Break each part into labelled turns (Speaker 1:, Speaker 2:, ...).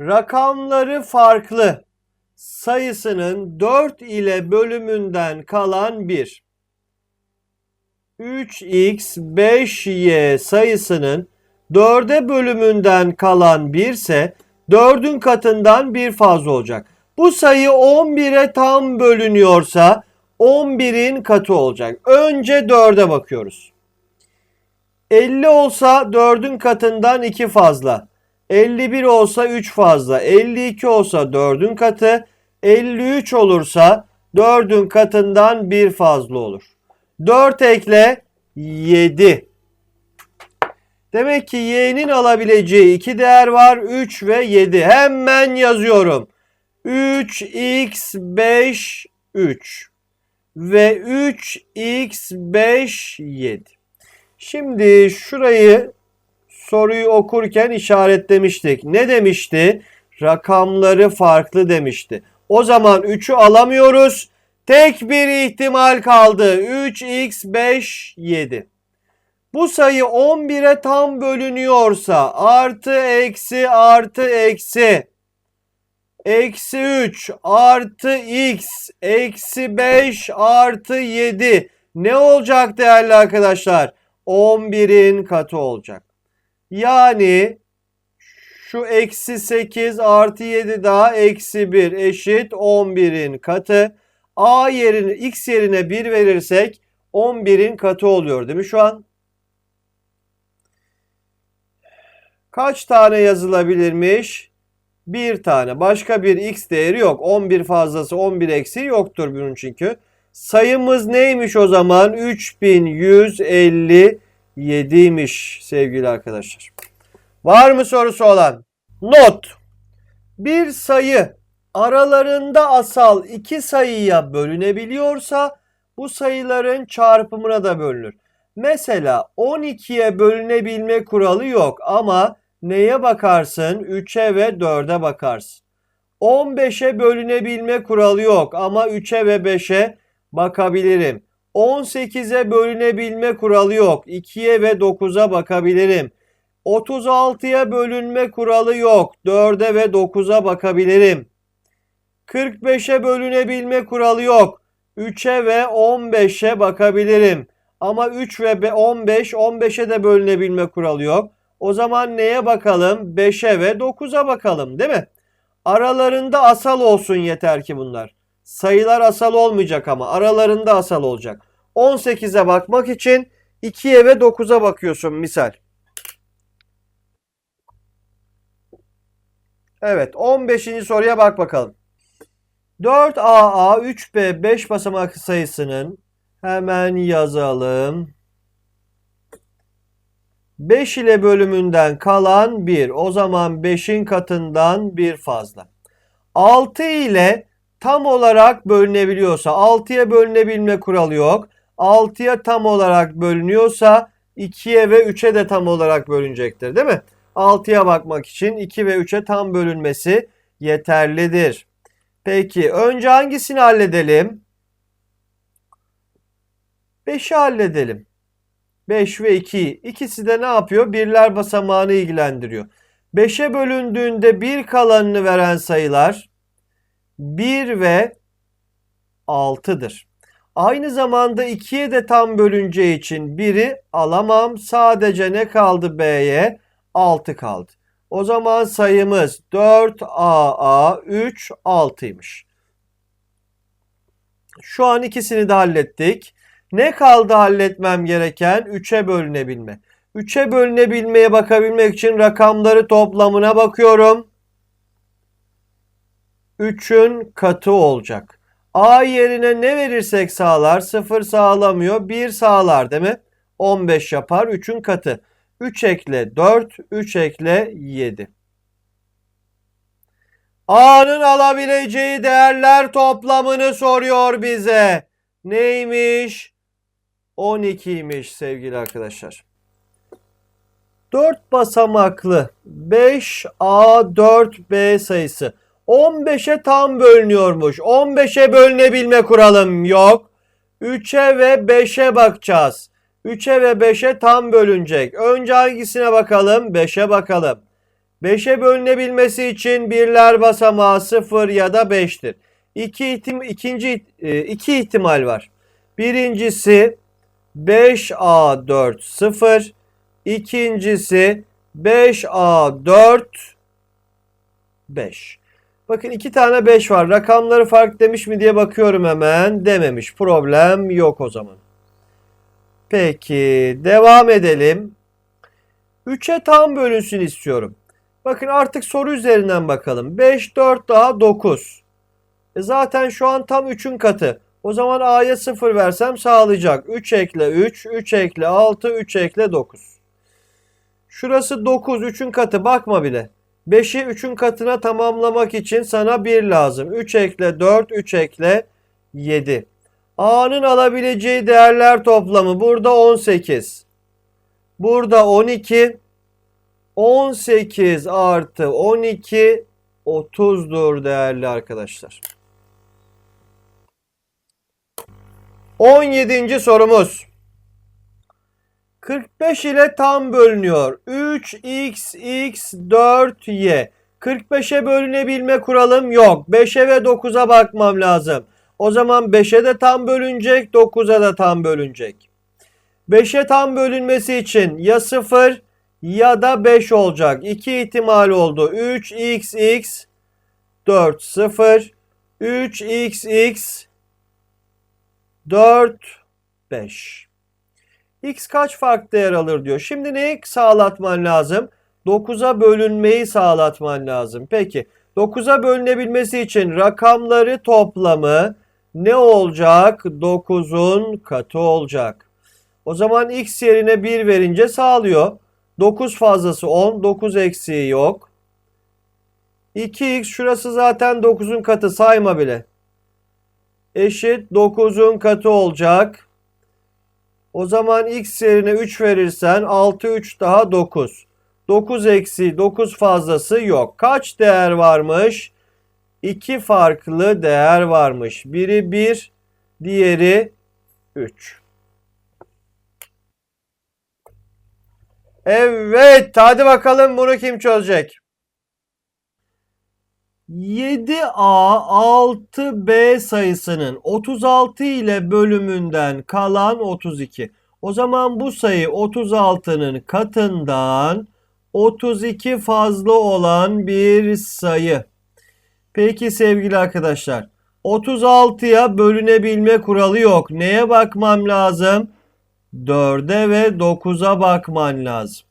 Speaker 1: rakamları farklı sayısının 4 ile bölümünden kalan 1. 3x 5y sayısının 4'e bölümünden kalan 1 ise 4'ün katından bir fazla olacak. Bu sayı 11'e tam bölünüyorsa 11'in katı olacak. Önce 4'e bakıyoruz. 50 olsa 4'ün katından 2 fazla. 51 olsa 3 fazla. 52 olsa 4'ün katı. 53 olursa 4'ün katından 1 fazla olur. 4 ekle 7. Demek ki y'nin alabileceği iki değer var. 3 ve 7. Hemen yazıyorum. 3x 5 3 ve 3x 5 7. Şimdi şurayı soruyu okurken işaretlemiştik. Ne demişti? Rakamları farklı demişti. O zaman 3'ü alamıyoruz. Tek bir ihtimal kaldı. 3x 5 7. Bu sayı 11'e tam bölünüyorsa artı eksi artı eksi eksi 3 artı x eksi 5 artı 7 ne olacak değerli arkadaşlar? 11'in katı olacak. Yani şu eksi 8 artı 7 daha eksi 1 eşit 11'in katı. A yerine x yerine 1 verirsek 11'in katı oluyor değil mi şu an? Kaç tane yazılabilirmiş? Bir tane. Başka bir x değeri yok. 11 fazlası 11 eksi yoktur bunun çünkü. Sayımız neymiş o zaman? 3157'ymiş sevgili arkadaşlar. Var mı sorusu olan? Not. Bir sayı aralarında asal iki sayıya bölünebiliyorsa bu sayıların çarpımına da bölünür. Mesela 12'ye bölünebilme kuralı yok ama neye bakarsın? 3'e ve 4'e bakarsın. 15'e bölünebilme kuralı yok ama 3'e ve 5'e bakabilirim. 18'e bölünebilme kuralı yok. 2'ye ve 9'a bakabilirim. 36'ya bölünme kuralı yok. 4'e ve 9'a bakabilirim. 45'e bölünebilme kuralı yok. 3'e ve 15'e bakabilirim. Ama 3 ve 15, 15'e de bölünebilme kuralı yok. O zaman neye bakalım? 5'e ve 9'a bakalım değil mi? Aralarında asal olsun yeter ki bunlar. Sayılar asal olmayacak ama aralarında asal olacak. 18'e bakmak için 2'ye ve 9'a bakıyorsun misal. Evet 15. soruya bak bakalım. 4AA 3B 5 basamaklı sayısının hemen yazalım. 5 ile bölümünden kalan 1. O zaman 5'in katından 1 fazla. 6 ile tam olarak bölünebiliyorsa 6'ya bölünebilme kuralı yok. 6'ya tam olarak bölünüyorsa 2'ye ve 3'e de tam olarak bölünecektir değil mi? 6'ya bakmak için 2 ve 3'e tam bölünmesi yeterlidir. Peki önce hangisini halledelim? 5'i halledelim. 5 ve 2. İkisi de ne yapıyor? Birler basamağını ilgilendiriyor. 5'e bölündüğünde bir kalanını veren sayılar 1 ve 6'dır. Aynı zamanda 2'ye de tam bölüneceği için 1'i alamam. Sadece ne kaldı B'ye? 6 kaldı. O zaman sayımız 4AA 3 6'ymış. Şu an ikisini de hallettik. Ne kaldı halletmem gereken? 3'e bölünebilme. 3'e bölünebilmeye bakabilmek için rakamları toplamına bakıyorum. 3'ün katı olacak. A yerine ne verirsek sağlar? 0 sağlamıyor. 1 sağlar değil mi? 15 yapar. 3'ün katı. 3 ekle 4, 3 ekle 7. A'nın alabileceği değerler toplamını soruyor bize. Neymiş? 12'ymiş sevgili arkadaşlar. 4 basamaklı 5A4B sayısı 15'e tam bölünüyormuş. 15'e bölünebilme kuralım yok. 3'e ve 5'e bakacağız. 3'e ve 5'e tam bölünecek. Önce hangisine bakalım? 5'e bakalım. 5'e bölünebilmesi için birler basamağı 0 ya da 5'tir. İki, ihtim, ikinci, e, iki ihtimal var. Birincisi 5A4 0. İkincisi 5A4 5. Bakın iki tane 5 var. Rakamları farklı demiş mi diye bakıyorum hemen. Dememiş. Problem yok o zaman. Peki devam edelim. 3'e tam bölünsün istiyorum. Bakın artık soru üzerinden bakalım. 5, 4 daha 9. E zaten şu an tam 3'ün katı. O zaman A'ya 0 versem sağlayacak. 3 ekle 3, 3 ekle 6, 3 ekle 9. Şurası 9, 3'ün katı bakma bile. 5'i 3'ün katına tamamlamak için sana 1 lazım. 3 ekle 4, 3 ekle 7. A'nın alabileceği değerler toplamı burada 18. Burada 12. 18 artı 12 30'dur değerli arkadaşlar. 17. sorumuz. 45 ile tam bölünüyor. 3x x 4y. 45'e bölünebilme kuralım yok. 5'e ve 9'a bakmam lazım. O zaman 5'e de tam bölünecek, 9'a da tam bölünecek. 5'e tam bölünmesi için ya 0 ya da 5 olacak. İki ihtimal oldu. 3xx 4 0 3xx 4 5 x kaç farklı değer alır diyor. Şimdi neyi sağlatman lazım? 9'a bölünmeyi sağlatman lazım. Peki 9'a bölünebilmesi için rakamları toplamı ne olacak? 9'un katı olacak. O zaman x yerine 1 verince sağlıyor. 9 fazlası 10, 9 eksiği yok. 2x şurası zaten 9'un katı sayma bile. Eşit 9'un katı olacak. O zaman x yerine 3 verirsen 6 3 daha 9. 9 eksi 9 fazlası yok. Kaç değer varmış? 2 farklı değer varmış. Biri 1, diğeri 3. Evet, hadi bakalım bunu kim çözecek? 7A 6B sayısının 36 ile bölümünden kalan 32. O zaman bu sayı 36'nın katından 32 fazla olan bir sayı. Peki sevgili arkadaşlar 36'ya bölünebilme kuralı yok. Neye bakmam lazım? 4'e ve 9'a bakman lazım.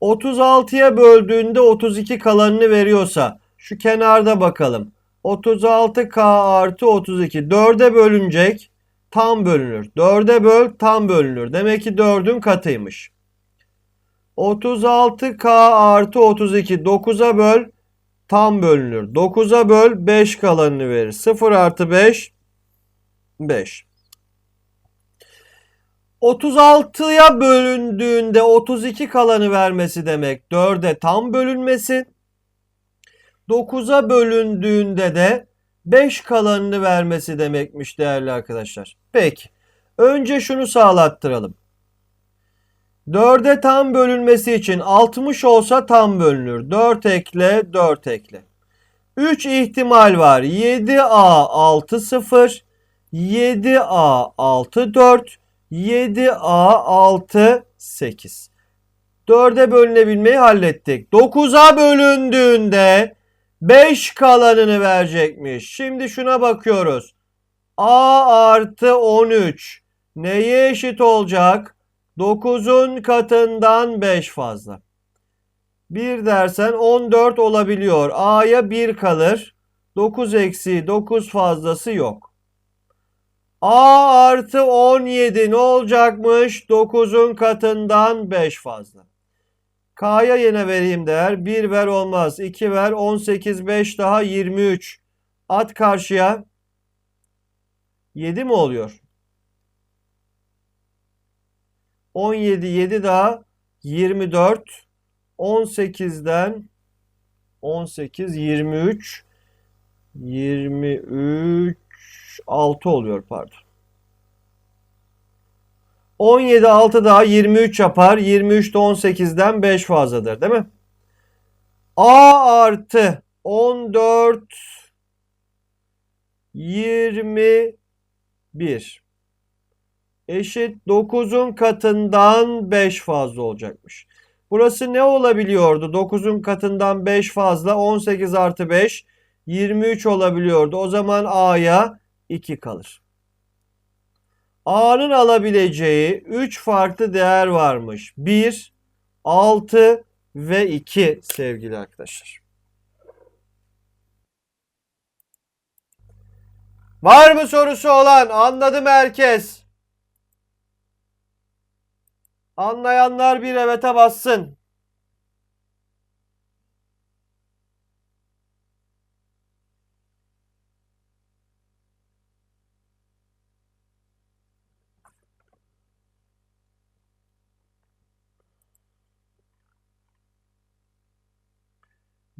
Speaker 1: 36'ya böldüğünde 32 kalanını veriyorsa şu kenarda bakalım. 36k artı 32 4'e bölünecek tam bölünür. 4'e böl tam bölünür. Demek ki 4'ün katıymış. 36k artı 32 9'a böl tam bölünür. 9'a böl 5 kalanını verir. 0 artı 5 5. 36'ya bölündüğünde 32 kalanı vermesi demek 4'e tam bölünmesi. 9'a bölündüğünde de 5 kalanını vermesi demekmiş değerli arkadaşlar. Peki. Önce şunu sağlattıralım. 4'e tam bölünmesi için 60 olsa tam bölünür. 4 ekle 4 ekle. 3 ihtimal var. 7A 6 0 7A 6 4 7A 6 8. 4'e bölünebilmeyi hallettik. 9'a bölündüğünde 5 kalanını verecekmiş. Şimdi şuna bakıyoruz. A artı 13 neye eşit olacak? 9'un katından 5 fazla. 1 dersen 14 olabiliyor. A'ya 1 kalır. 9 eksi 9 fazlası yok. A artı 17 ne olacakmış? 9'un katından 5 fazla. K'ya yine vereyim değer. 1 ver olmaz. 2 ver. 18, 5 daha 23. At karşıya. 7 mi oluyor? 17, 7 daha 24. 18'den 18, 23. 23, 6 oluyor pardon. 17 6 daha 23 yapar. 23 de 18'den 5 fazladır değil mi? A artı 14 21 eşit 9'un katından 5 fazla olacakmış. Burası ne olabiliyordu? 9'un katından 5 fazla 18 artı 5 23 olabiliyordu. O zaman A'ya 2 kalır. A'nın alabileceği 3 farklı değer varmış. 1, 6 ve 2 sevgili arkadaşlar. Var mı sorusu olan? Anladı mı herkes? Anlayanlar bir evet'e bassın.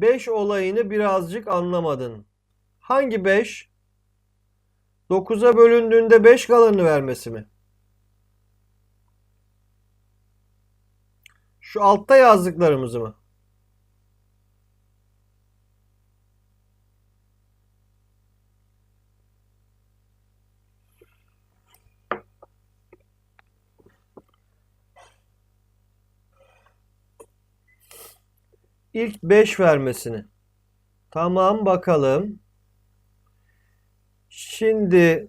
Speaker 1: Beş olayını birazcık anlamadın. Hangi beş? 9'a bölündüğünde 5 kalanını vermesi mi? Şu altta yazdıklarımızı mı? İlk 5 vermesini. Tamam bakalım. Şimdi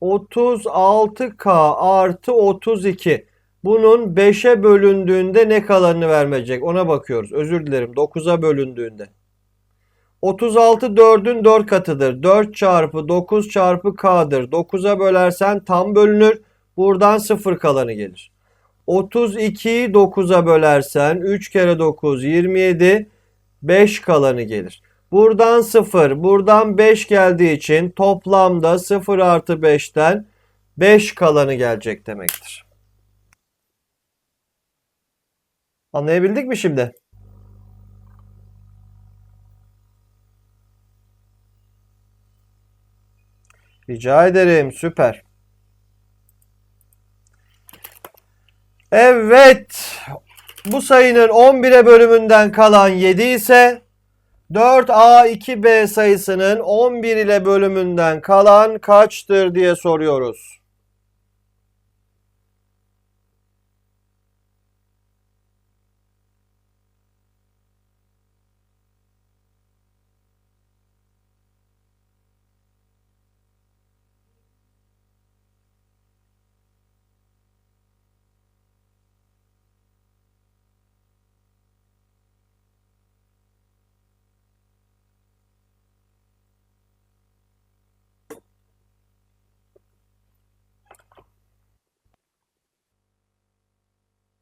Speaker 1: 36K artı 32. Bunun 5'e bölündüğünde ne kalanını vermeyecek? Ona bakıyoruz. Özür dilerim. 9'a bölündüğünde. 36 4'ün 4 katıdır. 4 çarpı 9 çarpı K'dır. 9'a bölersen tam bölünür. Buradan 0 kalanı gelir. 32'yi 9'a bölersen 3 kere 9 27 5 kalanı gelir. Buradan 0, buradan 5 geldiği için toplamda 0 artı 5'ten 5 kalanı gelecek demektir. Anlayabildik mi şimdi? Rica ederim. Süper. Evet. Bu sayının 11'e bölümünden kalan 7 ise 4A2B sayısının 11 ile bölümünden kalan kaçtır diye soruyoruz.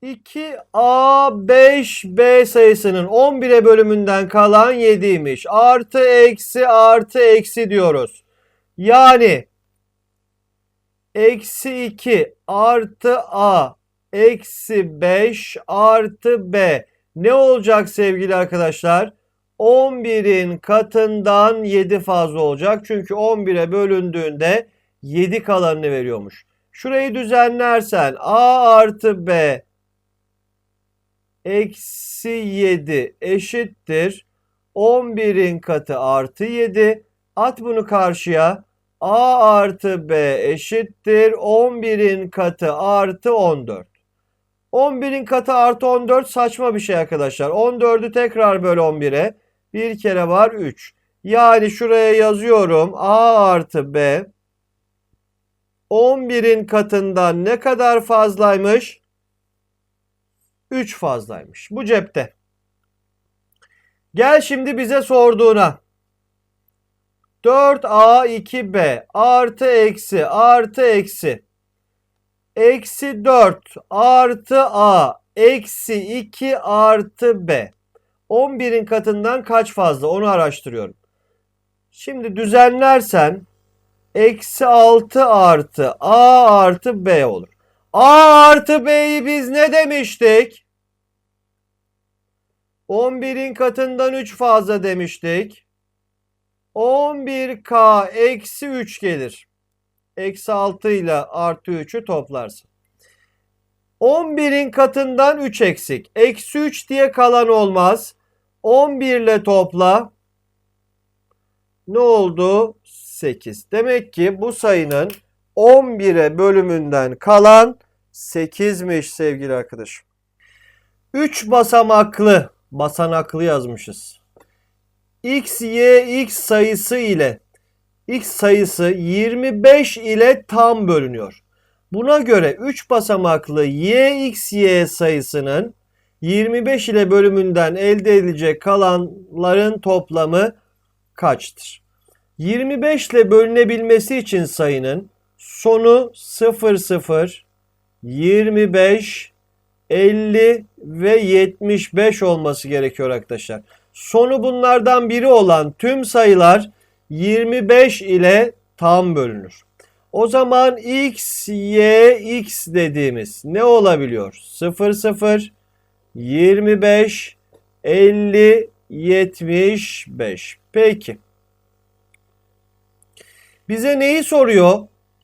Speaker 1: İki A 5B sayısının 11'e bölümünden kalan 7'ymiş. Artı eksi artı eksi diyoruz. Yani eksi 2 artı A eksi 5 artı B ne olacak sevgili arkadaşlar? 11'in katından 7 fazla olacak. Çünkü 11'e bölündüğünde 7 kalanını veriyormuş. Şurayı düzenlersen A artı B eksi 7 eşittir. 11'in katı artı 7. At bunu karşıya. A artı B eşittir. 11'in katı artı 14. 11'in katı artı 14 saçma bir şey arkadaşlar. 14'ü tekrar böl 11'e. Bir kere var 3. Yani şuraya yazıyorum. A artı B 11'in katından ne kadar fazlaymış? 3 fazlaymış. Bu cepte. Gel şimdi bize sorduğuna. 4A2B artı eksi artı eksi. Eksi 4 artı A eksi 2 artı B. 11'in katından kaç fazla onu araştırıyorum. Şimdi düzenlersen eksi 6 artı A artı B olur. A artı B'yi biz ne demiştik? 11'in katından 3 fazla demiştik. 11K eksi 3 gelir. Eksi 6 ile artı 3'ü toplarsın. 11'in katından 3 eksik. Eksi 3 diye kalan olmaz. 11 ile topla. Ne oldu? 8. Demek ki bu sayının 11'e bölümünden kalan 8'miş sevgili arkadaşım. 3 basamaklı, basanaklı yazmışız. x, y, x sayısı ile x sayısı 25 ile tam bölünüyor. Buna göre 3 basamaklı y, x, y sayısının 25 ile bölümünden elde edilecek kalanların toplamı kaçtır? 25 ile bölünebilmesi için sayının sonu 0, 0, 25, 50 ve 75 olması gerekiyor arkadaşlar. Sonu bunlardan biri olan tüm sayılar 25 ile tam bölünür. O zaman x, y, x dediğimiz ne olabiliyor? 0, 0, 25, 50, 75. Peki. Bize neyi soruyor?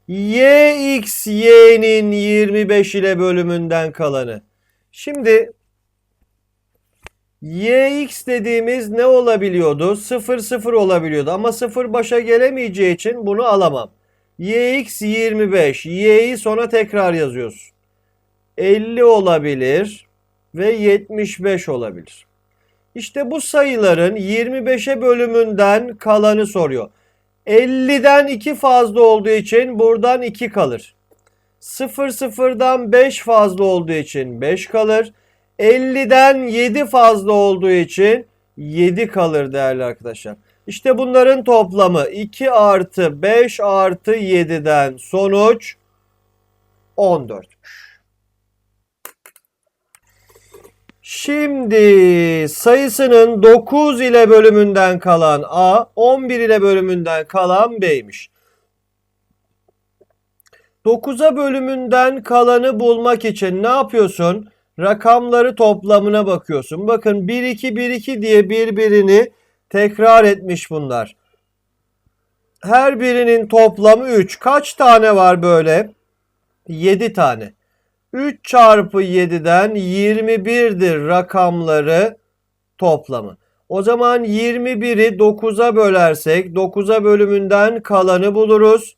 Speaker 1: y, x, y'nin 25 ile bölümünden kalanı. Şimdi yx dediğimiz ne olabiliyordu? 0 0 olabiliyordu ama 0 başa gelemeyeceği için bunu alamam. yx 25. y'yi sonra tekrar yazıyorsun. 50 olabilir ve 75 olabilir. İşte bu sayıların 25'e bölümünden kalanı soruyor. 50'den 2 fazla olduğu için buradan 2 kalır. 0 0'dan 5 fazla olduğu için 5 kalır. 50'den 7 fazla olduğu için 7 kalır değerli arkadaşlar. İşte bunların toplamı 2 artı 5 artı 7'den sonuç 14'müş. Şimdi sayısının 9 ile bölümünden kalan A, 11 ile bölümünden kalan B'ymiş. 9'a bölümünden kalanı bulmak için ne yapıyorsun? Rakamları toplamına bakıyorsun. Bakın 1 2 1 2 diye birbirini tekrar etmiş bunlar. Her birinin toplamı 3. Kaç tane var böyle? 7 tane. 3 çarpı 7'den 21'dir rakamları toplamı. O zaman 21'i 9'a bölersek 9'a bölümünden kalanı buluruz.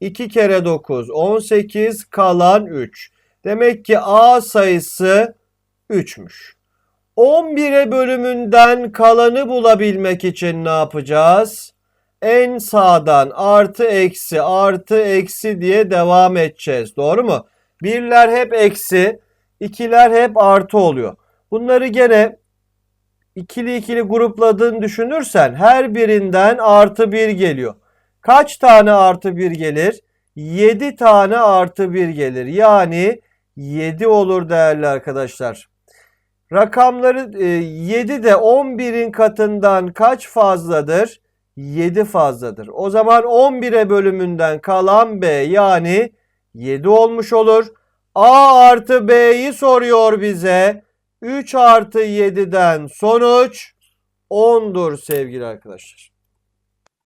Speaker 1: 2 kere 9 18 kalan 3. Demek ki A sayısı 3'müş. 11'e bölümünden kalanı bulabilmek için ne yapacağız? En sağdan artı eksi artı eksi diye devam edeceğiz. Doğru mu? Birler hep eksi, ikiler hep artı oluyor. Bunları gene ikili ikili grupladığını düşünürsen her birinden artı bir geliyor. Kaç tane artı bir gelir? 7 tane artı bir gelir. Yani 7 olur değerli arkadaşlar. Rakamları 7 de 11'in katından kaç fazladır? 7 fazladır. O zaman 11'e bölümünden kalan B yani 7 olmuş olur. A artı B'yi soruyor bize. 3 artı 7'den sonuç 10'dur sevgili arkadaşlar.